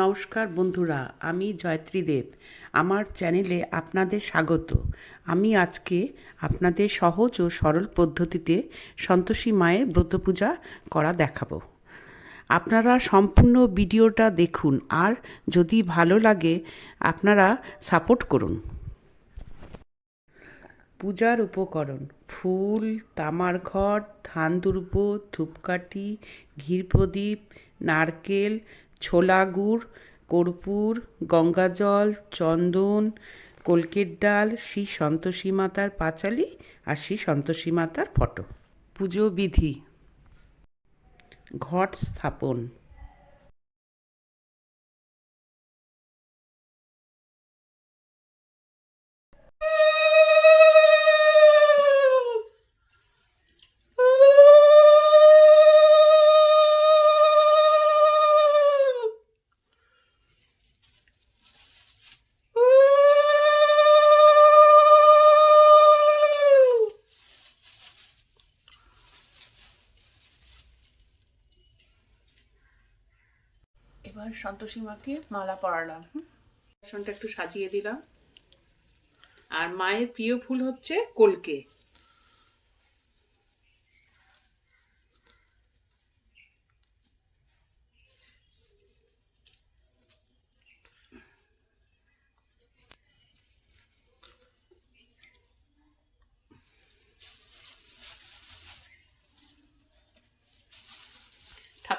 নমস্কার বন্ধুরা, আমি জয়ত্রী দেব। আমার চ্যানেলে আপনাদের স্বাগত। আমি আজকে আপনাদের সহজ ও সরল পদ্ধতিতে সন্তোষী মায়ের ব্রত পূজা করা দেখাবো। আপনারা সম্পূর্ণ ভিডিওটা দেখুন, আর যদি ভালো লাগে, আপনারা সাপোর্ট করুন। পূজার উপকরণ, ফুল, তামার ঘট, ধান দুর্ব, ধূপকাঠি, ঘির প্রদীপ, নারকেল ছোলা গুড়, কর্পূর গঙ্গাজল চন্দন, কলকের ডাল, শ্রী সন্তোষী মাতার পাঁচালি আর শ্রী সন্তোষী মাতার ফটো। পুজো বিধি। ঘট স্থাপন। সন্তোষী মাকে মালা পরালাম। আসনটা একটু সাজিয়ে দিলাম। আর মায়ের প্রিয় ফুল হচ্ছে কলকে।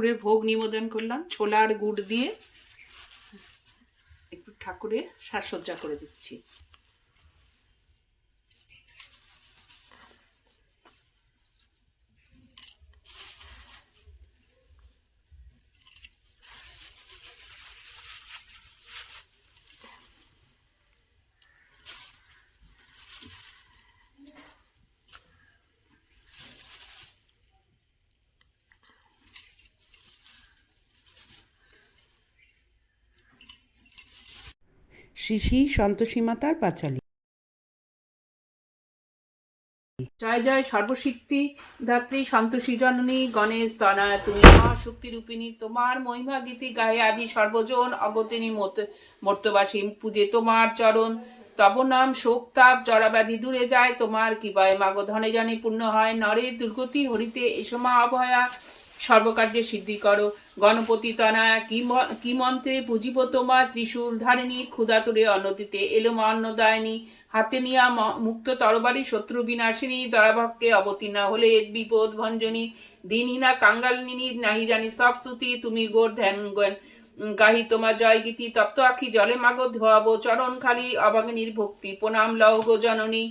ঠাকুরের ভোগ নিবেদন করলাম ছোলার গুড় দিয়ে একটু ঠাকুরের সাজসজ্জা করে দিচ্ছি। শ্রী শ্রী সন্তোষী মাতার পাঁচালি। জয় জয়, সর্বশক্তি ধাত্রী, সন্তোষী জননী, গণেশ তনা তুমি মা শক্তি রূপিণী তোমার মহিমা গীতি গায়ে আজি সর্বজন অগতিনী মর্তবাসী, পূজে তোমার চরণ। তব নাম শোক তাপ জরাব্যাধি দূরে যায়, তোমার কি কিবায় মাগো ধনে জানে পূর্ণ হয় নরের দুর্গতি হরিতে এসমা অভয়া। সর্বকার্যে সিদ্ধি করো। গণপতি তনায়া, কি মন্ত্রে পুজিব ত্রিশূল ধারিণী, ক্ষুধাতুরে অন্নতিতে এলো মা অন্নদায়নী হাতে নিয়া মুক্ত তরবারি, শত্রু বিনাশিনী দরাভক্কে অবতীর্ণা হলে বিপদ ভঞ্জনী। দিনহীনা কাঙ্গালিনী, নাহি জানি সব স্তুতি তুমি গোর ধ্যান গাহি তোমার জয় গীতি, তপ্ত আখি জলে মাগো, ধোয়াবো চরণ খালি, অভাগিনীর ভক্তি, প্রণাম লহ গো জননী।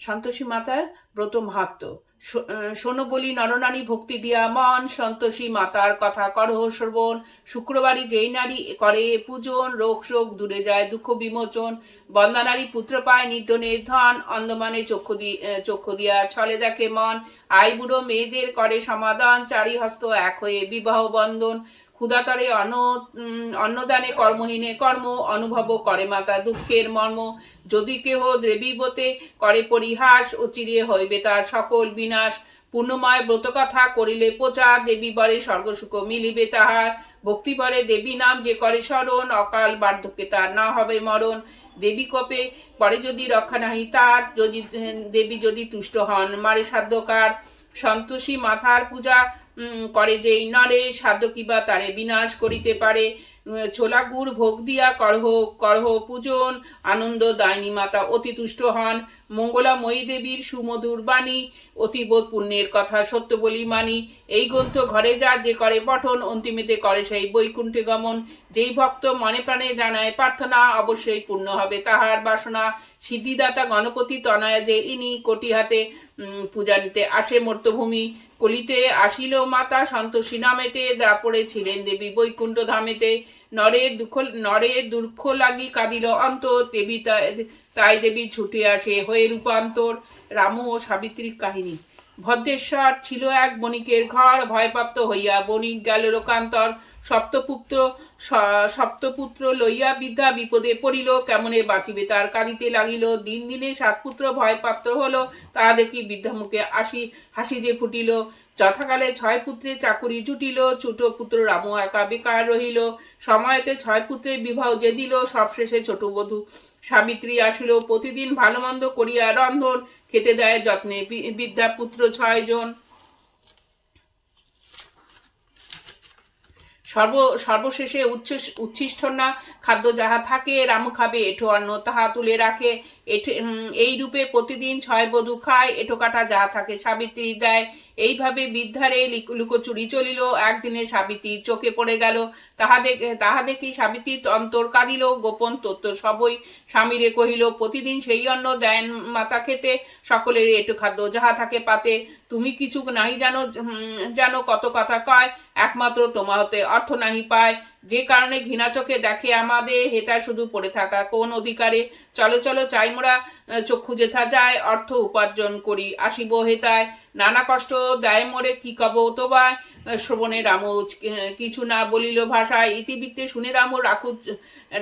সন্তোষী মাতার ব্রত মাহাত্ম শোনো বলি নরনারী ভক্তি দিয়া, মন সন্তোষী মাতার কথা করহ শ্রবণ। শুক্রবারই যেই নারী করে পূজন, রোগ শোক দূরে যায়, দুঃখ বিমোচন। বন্দানারী পুত্র পায় নির্ধনের ধন অন্ধমানে চক্ষু দি চক্ষু দিয়া ছলে দেখে মন। আই বুড়ো মেয়েদের করে সমাধান চারি হস্ত এক হয়ে বিবাহ বন্ধন। ক্ষুদাতরে অন্ন অন্নদানে কর্মহীনে কর্ম, অনুভব করে মাতা দুঃখের মর্ম। যদি কেহ দ্রেবীবতে করে পরিহাস ও চিরিয়ে হইবে তার সকল বিনাশ। পূর্ণময় ব্রতকথা করিলে প্রচার দেবী বরে স্বর্গসুখ মিলিবে তাহার। ভক্তিপরে দেবী নাম যে করে স্মরণ, অকাল বার্ধক্যে তার না হবে মরণ। দেবী কপে পরে যদি রক্ষা নাহি তার, যদি, দেবী যদি তুষ্ট হন, মারে সাধ্যকার। সন্তোষী মাথার পূজা করে যেই নরে সাধ্য কিবা তারে বিনাশ করিতে পারে। ছোলা গুড় ভোগ দিয়া করহ করহ পূজন, আনন্দ দায়নী মাতা অতি তুষ্ট হন। মঙ্গলাময়ী দেবীর সুমধুর বাণী অতিবোধ পুণ্যের কথা সত্য বলি মানি। এই গ্রন্থ ঘরে যা যে করে পঠন, অন্তিমেতে করে সেই বৈকুণ্ঠে গমন। যেই ভক্ত মনে প্রাণে জানায় প্রার্থনা, অবশ্যই পূর্ণ হবে তাহার বাসনা। সিদ্ধিদাতা গণপতি তনয়া যে ইনি কোটি হাতে পূজা নিতে আসে মর্তভূমি। কলিতে আসিল মাতা সন্তোষী নামেতে দাপড়ে ছিলেন দেবী বৈকুণ্ঠ ধামেতে। নরের দুঃখ নরের দুঃখ লাগি কাঁদিল অন্তর, দেবী তাই- দেবী ছুটে আসে হয়ে রূপান্তর। রামু ও সাবিত্রীর কাহিনী। ভদ্রেশ্বর ছিল এক বণিকের ঘর, ভয়প্রাপ্ত হইয়া বণিক গেল লোকান্তর। সপ্তপুত্র সপ্তপুত্র লইয়া বিদ্যা বিপদে পড়িল, কেমনে বাঁচিবে তার কাঁদিতে লাগিল। দিন দিনে সাত পুত্র ভয়প্রাপ্ত হলো তাহা দেখি বিদ্যা মুখে আসি হাসি যে ফুটিল। যথাকালে ছয় পুত্রে চাকুরি জুটিল, ছোট পুত্র রামু একা বেকার রহিল। সময়তে ছয় পুত্রের বিবাহ যে দিল, সবশেষে ছোট বধূ সাবিত্রী আসিল। প্রতিদিন ভালো মন্দ করিয়া রন্ধন, খেতে দেয় যত্নে বি- বিদ্যা পুত্র ছয় জন সর্ব, সর্বশেষে উচ্চ উচ্ছিষ্টনা খাদ্য যাহা থাকে রামু খাবে, এঠো অন্ন তাহা তুলে রাখে। এই রূপে প্রতিদিন ছয় বধূ খায়, এঠো কাটা যাহা থাকে, সাবিত্রী দেয় এইভাবে বিদ্ধারে লিক- লুকোচুরি চলিল। একদিনে সাবিত্রী চোখে পড়ে গেল। তাহা দেখে তাহা দেখি সাবিত্রী অন্তর কাঁদিল? গোপন তত্ত্ব সবই স্বামীরে কহিল প্রতিদিন সেই অন্ন দেন মাতা খেতে। সকলের এটু খাদ্য যাহা থাকে পাতে। তুমি কিছু নাহি জানো জানো কত কথা কয়। একমাত্র তোমা হতে অর্থ নাহি পায়। যে কারণে ঘৃণা চোখে দেখে আমাদের হেতা শুধু পড়ে থাকা। কোন অধিকারে? চলো চলো চাই মোরা। আহ, চক্ষু যেথা যায় অর্থ উপার্জন করি। আসিব হেতায়। নানা কষ্ট দেয় মোরে, কি কব তোবা শ্রবণে রামু কিছু না বলিল ভাষায়। ইতিবৃত্তে শুনে রামু রাখু,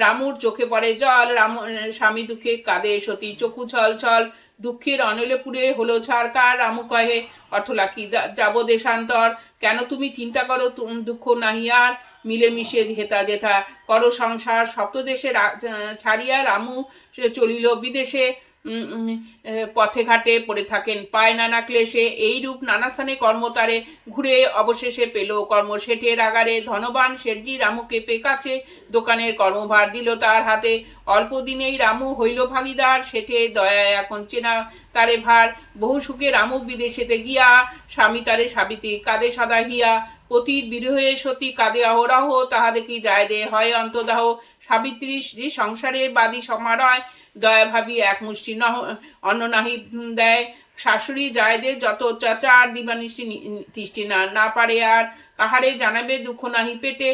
রামুর চোখে পড়ে জল। রাম স্বামী দুঃখে কাঁদে সতী। চক্ষু ছল ছল, দুঃখের অনলে পুড়ে হলো ছাড়কার রামু কহে, অর্থলাকি যাব দেশান্তর। কেন তুমি চিন্তা করো দুঃখ নাহি আর? মিলেমিশে হেতা যেথা। করো সংসার, সপ্তদেশে ছাড়িয়া রামু চলিল বিদেশে। পথে ঘাটে পড়ে থাকেন। পায় নানা ক্লেশে এইরূপ নানা স্থানে কর্মতারে। ঘুরে অবশেষে পেল কর্ম শেঠের আগারে। ধনবান শেঠজি রামুকে পে কাছে। দোকানের কর্মভার দিল তার হাতে। অল্প দিনেই রামু হইল ভাগিদার। শেঠে দয়া এখন চেনা তারে ভার। বহু সুখে রামু বিদেশেতে গিয়া। স্বামী তারে সাবিত্রী কাঁদে সাদা হিয়া। পতির বিরহে সতী কাদে অহরাহ তাহা দেখি যায় দে হয় অন্তদাহ। সাবিত্রী শ্রী সংসারে বাদী সমারয়, দয়া ভাবি এক মুষ্টি নহ, অন্ন নাহি দেয়। শাশুড়ি যায় দে যত চাচার দিবানিষ্টি তৃষ্টি না না পারে আর কাহারে জানাবে দুঃখ নাহি পেটে।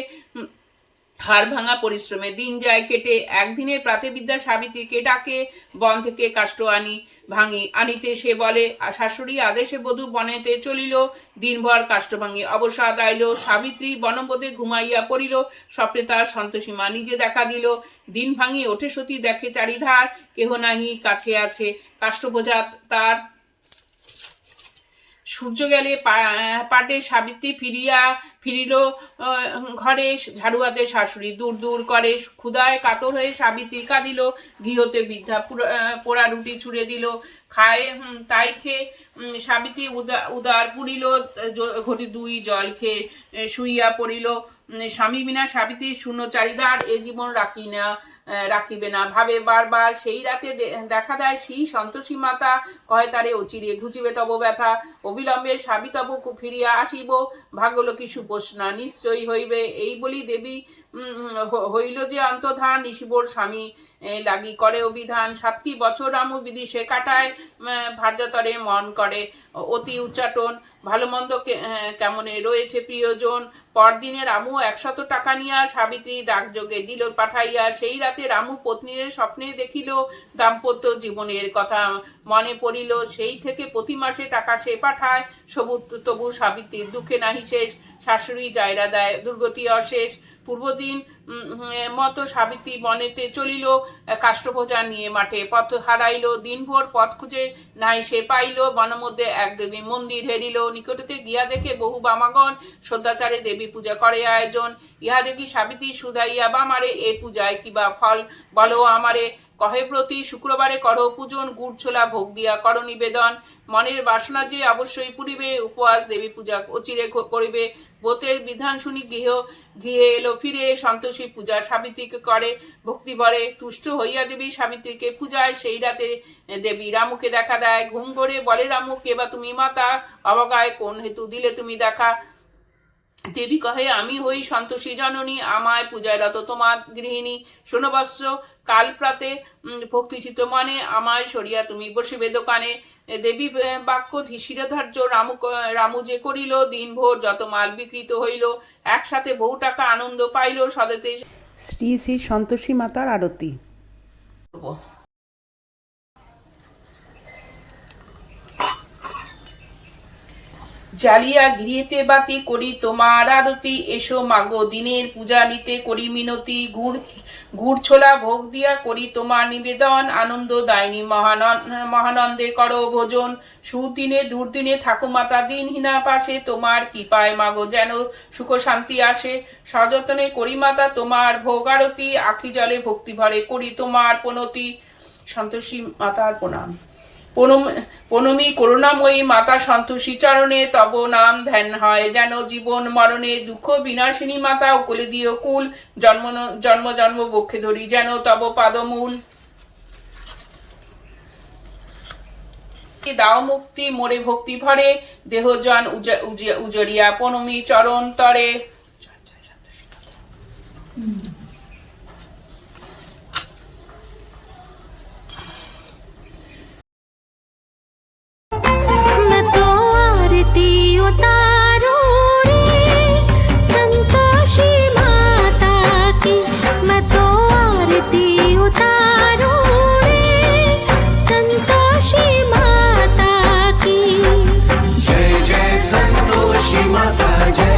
হাড় ভাঙা পরিশ্রমে দিন যায় কেটে একদিনের প্রাতবিদ্যা সাবিত্রীকে ডাকে বন থেকে কাষ্ট আনি ভাঙি আনিতে সে বলে "আ, শাশুড়ি আদেশে বধূ বনেতে চলিল দিনভর কাষ্ঠ ভাঙি অবসাদ আইল সাবিত্রী বনবোধে ঘুমাইয়া পড়িল স্বপ্নে তার সন্তোষী মা নিজে দেখা দিল দিন ভাঙি ওঠে সতী দেখে চারিধার কেহ নাহি কাছে আছে কাষ্ঠ বোঝা তার সূর্য গেলে পাটে সাবিত্রী ফিরিয়া, ফিরিল ঘরে ঝাড়ুয়াতে শাশুড়ি। দূর দূর করে ক্ষুদায় কাতর হয়ে সাবিত্রী কাঁদিল, গৃহতে বৃদ্ধা পোড়া রুটি ছুঁড়ে দিল। খায় তাই খেয়ে সাবিত্রী উদা, উদার পুরিল ঘটি দুই জল খেয়ে শুইয়া পড়িল। স্বামী বিনা সাবিত্রী শূন্য চারিদার এ জীবন রাখি না রাখিবে না। ভাবে বারবার সেই রাতে দেখা দেয় সেই সন্তোষী মাতা কয় তারে অচিরে ঘুচিবে তব ব্যথা। অবিলম্বে সাবি তব কু- ফিরিয়া আসিব। ভাগ্যলকী সুপোষণা নিশ্চয়ই হইবে। এই বলি দেবী হইল যে অন্তধান নিশিবর স্বামী লাগি করে অভিধান। সাতটি বছর আমু বিদিশে কাটায় ভার্যাতরে মন করে। অতি উচ্চাটন ভালো মন্দ কেমনে রয়েছে প্রিয়জন। পরদিনে রামু একশত টাকা নিয়া সাবিত্রী ডাকযোগে দিল পাঠাইয়া। সেই রাতে রামু পত্নীর স্বপ্নে দেখিল দাম্পত্য জীবনের কথা। মনে পড়িল সেই থেকে প্রতি মাসে টাকা সে পাঠায়। সবু তবু সাবিত্রীর দুঃখে নাহি শেষ। শাশুড়ি জায়রা দেয় দুর্গতি অশেষ। পূর্বদিন মতো সাবিত্রী বনেতে চলিল কাষ্ঠভোজা নিয়ে মাঠে পথ হারাইল। দিনভর পথ খুঁজে নাই সে পাইল। বনমধ্যে এক দেবী মন্দির হেরিল। নিকটতে গিয়া দেখে বহু বামাগণ শ্রদ্ধাচারে দেবী পূজা করে আয়োজন। ইহা দেখি সাবিত্রী সুদাইয়া বামারে, এ পূজায় কিবা ফল? বলো আমারে। কহে প্রতি শুক্রবারে করো পূজন, গুড় ছোলা, ভোগ দিয়া করো নিবেদন। মনের বাসনা যে অবশ্যই পুরিবে উপবাস দেবী পূজা অচিরে ক- করিবে। ব্রতের বিধান শুনি গৃহ, গৃহে এলো ফিরে, সন্তোষী পূজা সাবিত্রীকে করে। ভক্তি ভরে তুষ্ট হইয়া দেবী সাবিত্রীকে পূজায়, সেই রাতে দেবী রামুকে দেখা দেয়। ঘুম করে বলে, রামু কেবা তুমি মাতা? অবগায় কোন হেতু দিলে তুমি দেখা? দেবী কহে আমি হই সন্তোষী জননী আমায় পূজায় রত তোমার গৃহিণী। শোনবৎস কাল প্রাতে ভক্তিচিত মনে আমায় সরিয়া তুমি বসিবে দোকানে। দেবী বাক্য শিরধার্য রামু ক- রামু যে করিল দিনভর যত মাল বিকৃত হইল একসাথে বহু টাকা আনন্দ পাইল সদেতে। শ্রী শ্রী সন্তোষী মাতার আরতি। জ্বালিয়া গৃহেতে বাতি করি তোমার আরতি। এসো মাগো, দিনের পূজা নিতে করি মিনতি। গুড় গুড় ছোলা ভোগ দিয়া করি তোমার নিবেদন। আনন্দ দায়নি মহানন মহানন্দে করো ভোজন। সুদিনে দুর্দিনে থাকো মাতা দিনহীনা পাশে তোমার কৃপায় মাগো, যেন সুখ শান্তি আসে। সযত্নে করি মাতা তোমার ভোগ আরতি। আখি জলে ভক্তি ভরে করি তোমার পনতি সন্তোষী মাতার প্রণাম। প্রণমী করুণাময়ী মাতা সন্তোষী চরণে তব নাম ধ্যান হয়। যেন জীবন মরণে দুঃখ বিনাশিনী মাতা কোলে দিও কুল। জন্ম জন্ম জন্ম বক্ষে ধরি যেন তব পাদমূল। দাও মুক্তি, মোরে ভক্তি ভরে। দেহ জন উজ- উজ- উজরিয়া প্রণমী চরণ তরে। माता जय जय